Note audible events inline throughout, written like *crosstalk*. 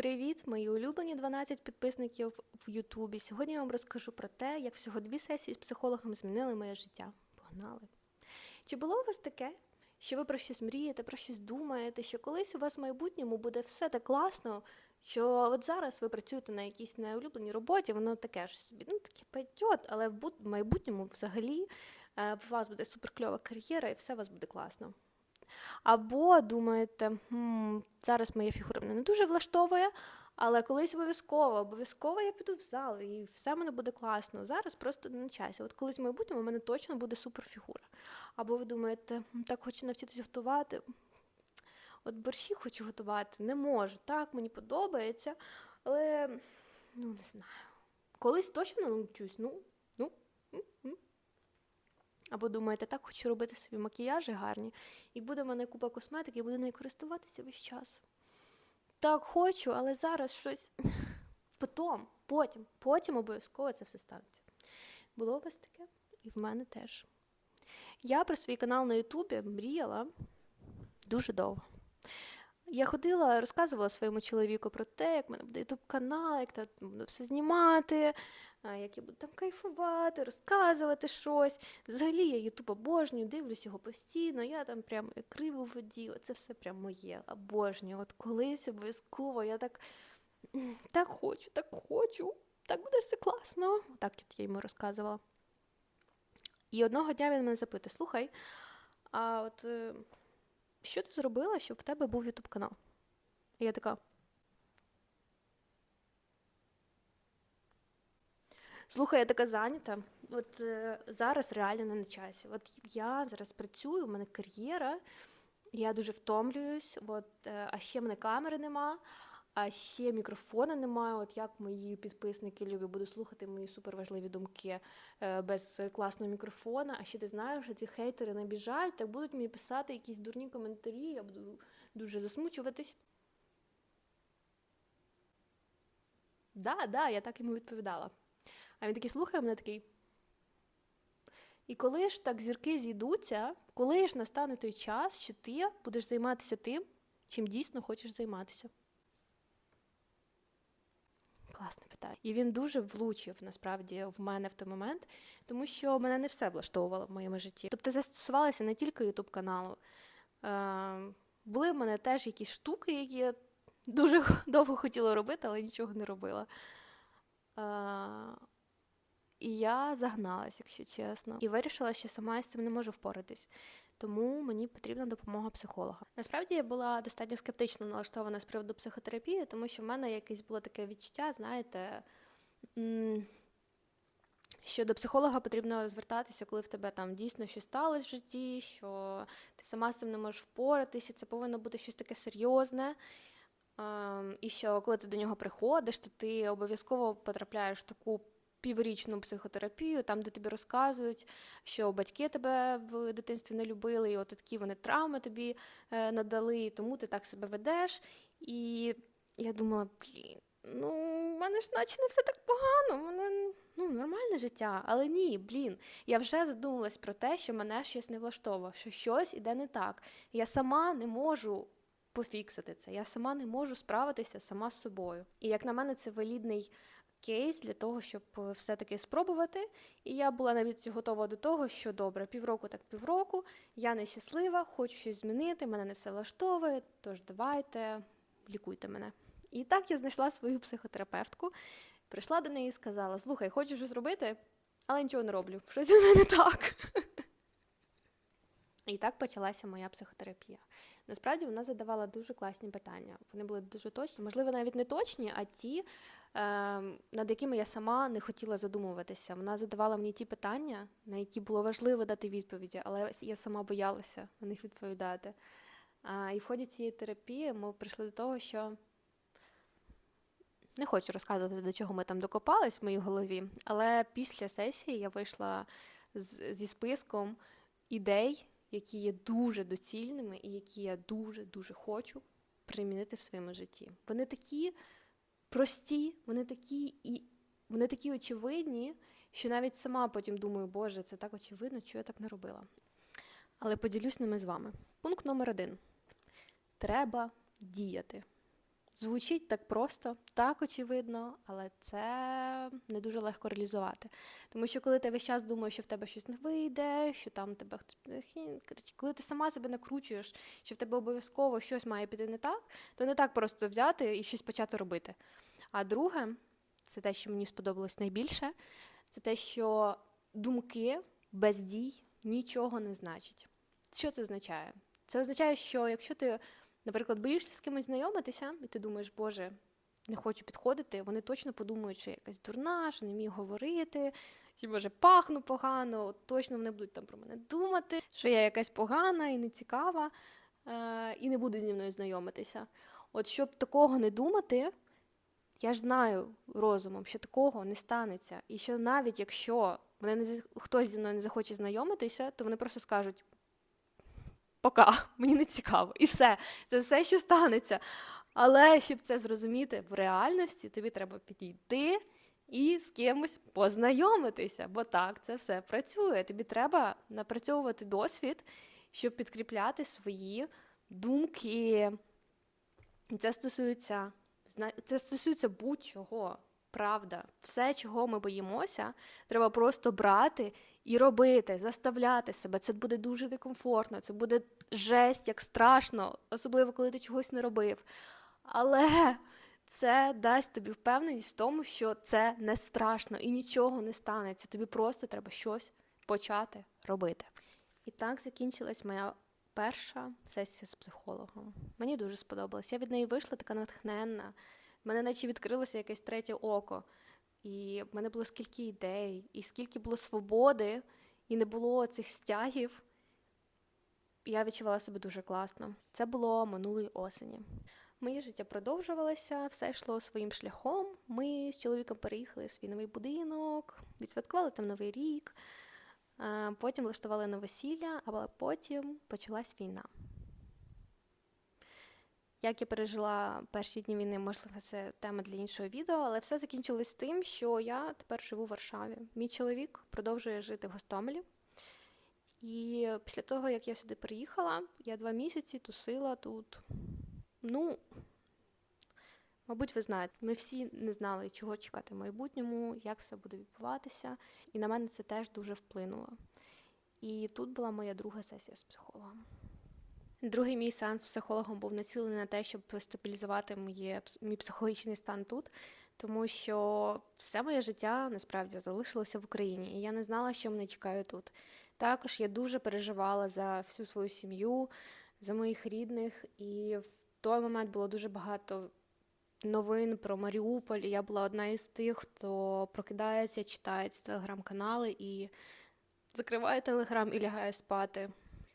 Привіт, мої улюблені 12 підписників в Ютубі. Сьогодні я вам розкажу про те, як всього дві сесії з психологом змінили моє життя. Погнали! Чи було у вас таке, що ви про щось мрієте, про щось думаєте, що колись у вас в майбутньому буде все так класно, що от зараз ви працюєте на якійсь неулюбленій роботі, воно таке ж собі, ну таке пойдет, але в майбутньому взагалі е, у вас буде суперкльова кар'єра і все у вас буде класно. Або думаєте, «Хм, зараз моя фігура мене не дуже влаштовує, але колись обов'язково, обов'язково я піду в зал і все в мене буде класно. Зараз просто не на часі. От колись в майбутньому в мене точно буде суперфігура. Або ви думаєте, так хочу навчитися готувати. От борщі хочу готувати, не можу. Так, мені подобається, але ну не знаю. Колись точно навчусь. Ну, ну. Або думаєте, так хочу робити собі макіяжі гарні, і буде в мене купа косметики, і буду нею користуватися весь час. Так хочу, але зараз щось. *laughs* Потім, потім, потім обов'язково це все станеться. Було у вас таке? І в мене теж. Я про свій канал на Ютубі мріяла дуже довго. Я ходила, розказувала своєму чоловіку про те, як в мене буде ютуб канал, як там буду все знімати, як я буду там кайфувати, розказувати щось. Взагалі я Ютуб обожнюю, дивлюсь його постійно, я там прямо як риба в воді, оце все прям моє, обожнюю. От колись обов'язково я так, так хочу, так хочу, так буде все класно. Так я йому розказувала. І одного дня він мене запитує: слухай, а от е, що ти зробила, щоб в тебе був Ютуб канал? І я така. Слухай, я така зайнята. От е, зараз реально не на часі. От я зараз працюю, у мене кар'єра, я дуже втомлююсь, от, е, а ще в мене камери нема, а ще мікрофона немає. От як мої підписники люблять, буду слухати мої суперважливі думки е, без класного мікрофона. А ще ти знаєш, що ці хейтери набіжать, так будуть мені писати якісь дурні коментарі, я буду дуже засмучуватись. Да, да, я так йому відповідала. А він такий слухає мене такий. І коли ж так зірки зійдуться, коли ж настане той час, що ти будеш займатися тим, чим дійсно хочеш займатися? Класне. І він дуже влучив насправді в мене в той момент, тому що мене не все влаштовувало в моєму житті. Тобто це стосувалося не тільки Ютуб каналу. Е, були в мене теж якісь штуки, які я дуже *laughs* довго хотіла робити, але нічого не робила. Е, і я загналась, якщо чесно, і вирішила, що сама з цим не можу впоратись. Тому мені потрібна допомога психолога. Насправді я була достатньо скептично налаштована з приводу психотерапії, тому що в мене якесь було таке відчуття, знаєте, що до психолога потрібно звертатися, коли в тебе там дійсно щось сталося в житті, що ти сама з цим не можеш впоратися, це повинно бути щось таке серйозне. Ем, І що коли ти до нього приходиш, то ти обов'язково потрапляєш в таку піврічну психотерапію, там, де тобі розказують, що батьки тебе в дитинстві не любили, і от такі вони травми тобі е, надали, і тому ти так себе ведеш. І я думала, блін, ну, в мене ж наче не все так погано, в мене ну, нормальне життя. Але ні, блін, я вже задумалась про те, що мене щось не влаштовує, що щось іде не так. Я сама не можу пофіксити це. Я сама не можу справитися сама з собою. І як на мене, це валідний кейс для того, щоб е, все-таки спробувати. І я була навіть готова до того, що добре, півроку так півроку, я нещаслива, хочу щось змінити, мене не все влаштовує, тож давайте, лікуйте мене. І так я знайшла свою психотерапевтку, прийшла до неї і сказала: слухай, хочу щось робити, але нічого не роблю. Щось зі не так. І так почалася моя психотерапія. Насправді вона задавала дуже класні питання. Вони були дуже точні, можливо, навіть не точні, а ті, над якими я сама не хотіла задумуватися. Вона задавала мені ті питання, на які було важливо дати відповіді, але я сама боялася на них відповідати. І в ході цієї терапії ми прийшли до того, що не хочу розказувати, до чого ми там докопались в моїй голові, але після сесії я вийшла з, зі списком ідей, які є дуже доцільними і які я дуже-дуже хочу примінити в своєму житті. Вони такі прості, вони такі і вони такі очевидні, що навіть сама потім думаю, Боже, це так очевидно, що я так не робила. Але поділюсь ними з вами. Пункт номер один: треба діяти. Звучить так просто, так очевидно, але це не дуже легко реалізувати. Тому що коли ти весь час думаєш, що в тебе щось не вийде, що там тебе хтось коли ти сама себе накручуєш, що в тебе обов'язково щось має піти не так, то не так просто взяти і щось почати робити. А друге, це те, що мені сподобалось найбільше, це те, що думки без дій нічого не значать. Що це означає? Це означає, що якщо ти, наприклад, боїшся з кимось знайомитися, і ти думаєш, Боже, не хочу підходити, вони точно подумають, що я якась дурна, що не вмію говорити, що може пахну погано, точно вони будуть там про мене думати, що я якась погана і нецікава, е, і не будуть зі мною знайомитися. От щоб такого не думати, я ж знаю розумом, що такого не станеться. І що навіть якщо вони не, хтось зі мною не захоче знайомитися, то вони просто скажуть: пока, *laughs* мені не цікаво. І все. Це все, що станеться. Але щоб це зрозуміти в реальності, тобі треба підійти і з кимось познайомитися. Бо так це все працює. Тобі треба напрацьовувати досвід, щоб підкріпляти свої думки. Це стосується, це стосується будь-чого. Правда, все, чого ми боїмося, треба просто брати і робити, заставляти себе. Це буде дуже некомфортно, це буде жесть, як страшно, особливо коли ти чогось не робив. Але це дасть тобі впевненість в тому, що це не страшно і нічого не станеться. Тобі просто треба щось почати робити. І так закінчилась моя перша сесія з психологом. Мені дуже сподобалось. Я від неї вийшла така натхненна. В мене наче відкрилося якесь третє око. І в мене було скільки ідей, і скільки було свободи, і не було цих стягів. Я відчувала себе дуже класно. Це було минулої осені. Моє життя продовжувалося, все йшло своїм шляхом. Ми з чоловіком переїхали в свій новий будинок, відсвяткували там новий рік, потім влаштували новосілля, а потім почалась війна. Як я пережила перші дні війни, можливо, це тема для іншого відео, але все закінчилось тим, що я тепер живу в Варшаві. Мій чоловік продовжує жити в Гостомелі. І після того, як я сюди приїхала, я два місяці тусила тут. Ну, мабуть, ви знаєте, ми всі не знали, чого чекати в майбутньому, як все буде відбуватися, і на мене це теж дуже вплинуло. І тут була моя друга сесія з психологом. Другий мій сеанс з психологом був націлений на те, щоб стабілізувати моє, мій психологічний стан тут, тому що все моє життя насправді залишилося в Україні, і я не знала, що мене чекає тут. Також я дуже переживала за всю свою сім'ю, за моїх рідних, і в той момент було дуже багато новин про Маріуполь. Я була одна із тих, хто прокидається, читає ці телеграм-канали і закриває телеграм і лягає спати.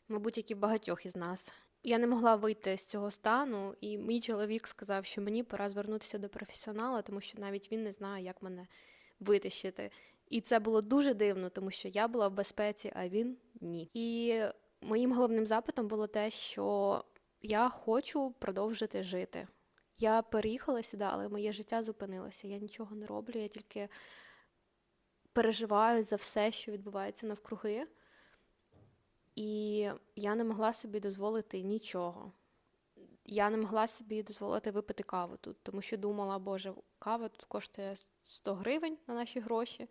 Мабуть, як і в багатьох із нас. Я не могла вийти з цього стану, і мій чоловік сказав, що мені пора звернутися до професіонала, тому що навіть він не знає, як мене витащити. І це було дуже дивно, тому що я була в безпеці, а він ні. І моїм головним запитом було те, що я хочу продовжити жити. Я переїхала сюди, але моє життя зупинилося. Я нічого не роблю, я тільки переживаю за все, що відбувається навкруги. І я не могла собі дозволити нічого. Я не могла собі дозволити випити каву тут, тому що думала, боже, кава тут коштує 100 гривень на наші гроші.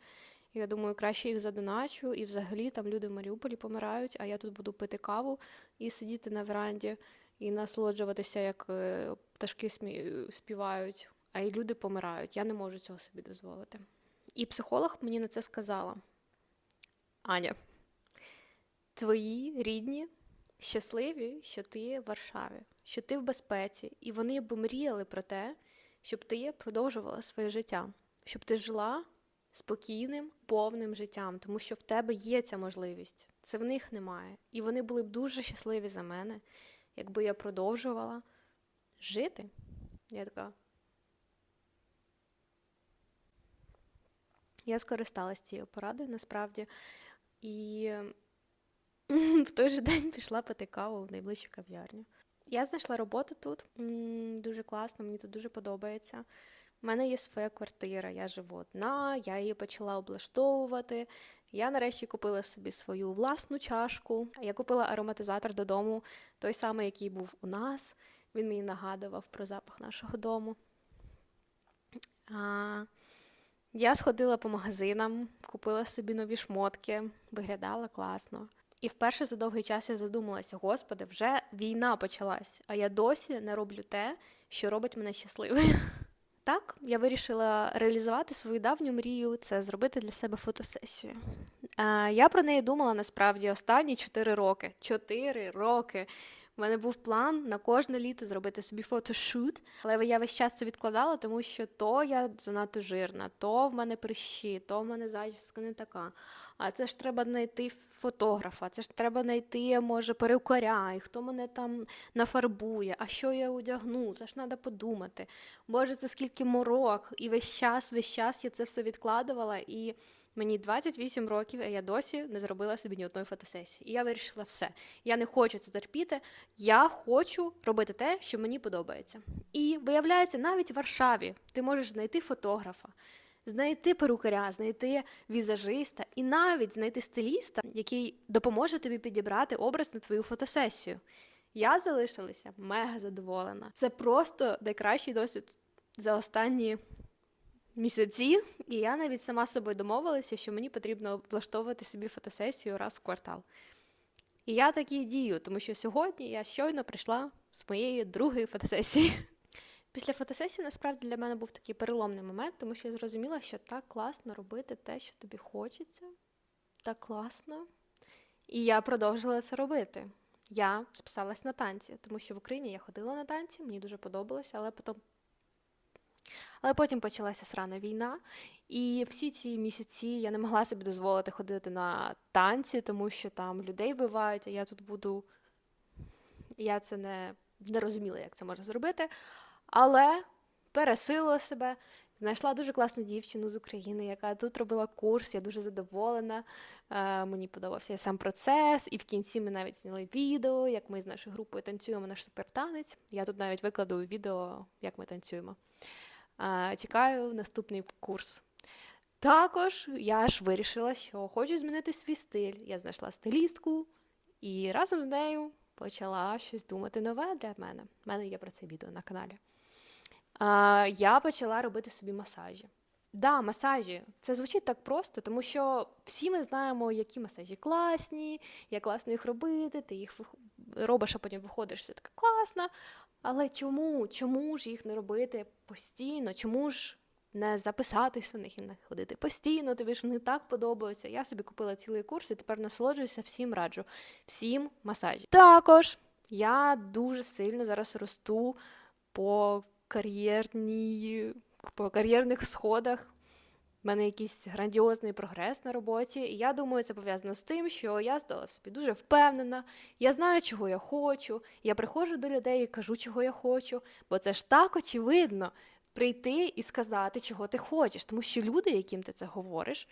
Я думаю, краще їх задоначу, і взагалі там люди в Маріуполі помирають, а я тут буду пити каву і сидіти на веранді і насолоджуватися, як е, пташки співають, а й люди помирають. Я не можу цього собі дозволити. І психолог мені на це сказала: Аня, твої рідні щасливі, що ти в Варшаві, що ти в безпеці, і вони б мріяли про те, щоб ти продовжувала своє життя, щоб ти жила спокійним, повним життям, тому що в тебе є ця можливість. Це в них немає. І вони були б дуже щасливі за мене, якби я продовжувала жити. Я така. Я скористалась цією порадою насправді. І *laughs* в той же день пішла пити каву в найближчу кав'ярню. Я знайшла роботу тут. Дуже класно, мені тут дуже подобається. У мене є своя квартира, я живу одна, я її почала облаштовувати. Я нарешті купила собі свою власну чашку. Я купила ароматизатор додому, той самий, який був у нас. Він мені нагадував про запах нашого дому. А, я сходила по магазинам, купила собі нові шмотки, виглядала класно. І вперше за довгий час я задумалася: Господи, вже війна почалась, а я досі не роблю те, що робить мене щасливою. *laughs* Так, я вирішила реалізувати свою давню мрію це зробити для себе фотосесію. Я про неї думала насправді останні 4 роки. 4 роки. У мене був план на кожне літо зробити собі фотошут, але я весь час це відкладала, тому що то я занадто жирна, то в мене прищі, то в мене зачіска не така. А це ж треба знайти фотографа, це ж треба знайти, може, перукаря, і хто мене там нафарбує, а що я одягну, це ж треба подумати. Боже, це скільки морок, і весь час, весь час я це все відкладувала. і... Мені 28 років, а я досі не зробила собі ні одної фотосесії. І я вирішила все. Я не хочу це терпіти. Я хочу робити те, що мені подобається. І виявляється, навіть в Варшаві ти можеш знайти фотографа, знайти перукаря, знайти візажиста і навіть знайти стиліста, який допоможе тобі підібрати образ на твою фотосесію. Я залишилася мега задоволена. Це просто найкращий досвід за останні місяці, і я навіть сама собою домовилася, що мені потрібно влаштовувати собі фотосесію раз в квартал. І я так і дію, тому що сьогодні я щойно прийшла з моєї другої фотосесії. Після фотосесії насправді для мене був такий переломний момент, тому що я зрозуміла, що так класно робити те, що тобі хочеться, так класно. І я продовжила це робити. Я записалась на танці, тому що в Україні я ходила на танці, мені дуже подобалося, але потім але потім почалася срана війна, і всі ці місяці я не могла собі дозволити ходити на танці, тому що там людей вбивають, а я тут буду. Я це не, не розуміла, як це можна зробити. Але пересилила себе, знайшла дуже класну дівчину з України, яка тут робила курс, я дуже задоволена. Е, Мені подобався сам процес, і в кінці ми навіть зняли відео, як ми з нашою групою танцюємо наш супертанець. Я тут навіть викладу відео, як ми танцюємо. Чекаю наступний курс. Також я ж вирішила, що хочу змінити свій стиль. Я знайшла стилістку і разом з нею почала щось думати нове для мене. У мене є про це відео на каналі. Я почала робити собі масажі. Да, масажі. Це звучить так просто, тому що всі ми знаємо, які масажі класні, як класно їх робити, ти їх робиш, а потім виходиш, все таке класно. Але чому? Чому ж їх не робити постійно? Чому ж не записатися на них і не ходити постійно? Тобі ж вони так подобаються. Я собі купила цілий курс і тепер насолоджуюся всім раджу, всім масажі. Також я дуже сильно зараз росту по кар'єрній, по кар'єрних сходах. У мене якийсь грандіозний прогрес на роботі, і я думаю, це пов'язано з тим, що я стала в собі дуже впевнена, я знаю, чого я хочу. Я приходжу до людей і кажу, чого я хочу, бо це ж так очевидно прийти і сказати, чого ти хочеш. Тому що люди, яким ти це говориш,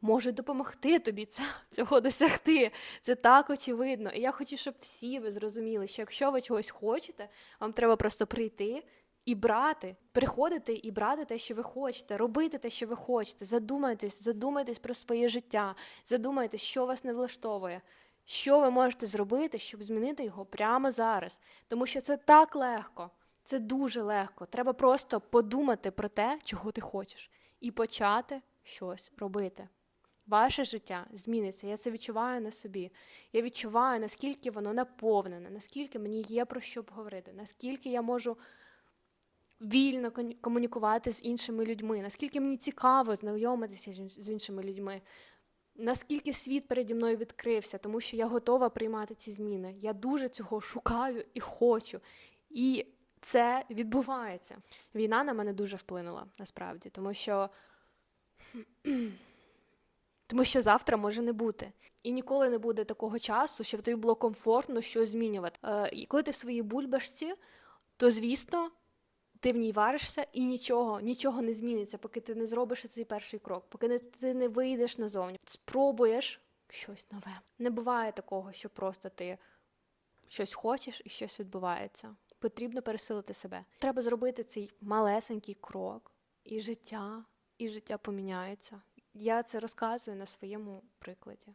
можуть допомогти тобі *laughs* цього досягти. Це так очевидно. І я хочу, щоб всі ви зрозуміли, що якщо ви чогось хочете, вам треба просто прийти і брати, приходити і брати те, що ви хочете, робити те, що ви хочете. Задумайтесь, задумайтесь про своє життя, задумайтесь, що вас не влаштовує, що ви можете зробити, щоб змінити його прямо зараз. Тому що це так легко, це дуже легко. Треба просто подумати про те, чого ти хочеш, і почати щось робити. Ваше життя зміниться. Я це відчуваю на собі. Я відчуваю, наскільки воно наповнене, наскільки мені є про що говорити, наскільки я можу вільно комунікувати з іншими людьми, наскільки мені цікаво знайомитися з іншими людьми, наскільки світ переді мною відкрився, тому що я готова приймати ці зміни. Я дуже цього шукаю і хочу. І це відбувається. Війна на мене дуже вплинула насправді, тому що. *clears throat* Тому що завтра може не бути. І ніколи не буде такого часу, щоб тобі було комфортно щось змінювати. Е, коли ти в своїй бульбашці, то звісно ти в ній варишся і нічого, нічого не зміниться, поки ти не зробиш цей перший крок, поки не, ти не вийдеш назовні. Спробуєш щось нове. Не буває такого, що просто ти щось хочеш і щось відбувається. Потрібно пересилити себе. Треба зробити цей малесенький крок, і життя, і життя поміняється. Я це розказую на своєму прикладі.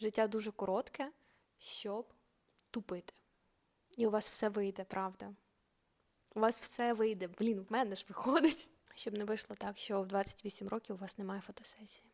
Життя дуже коротке, щоб тупити. І у вас все вийде, правда. У вас все вийде. Блін, в мене ж виходить. Щоб не вийшло так, що в 28 років у вас немає фотосесії.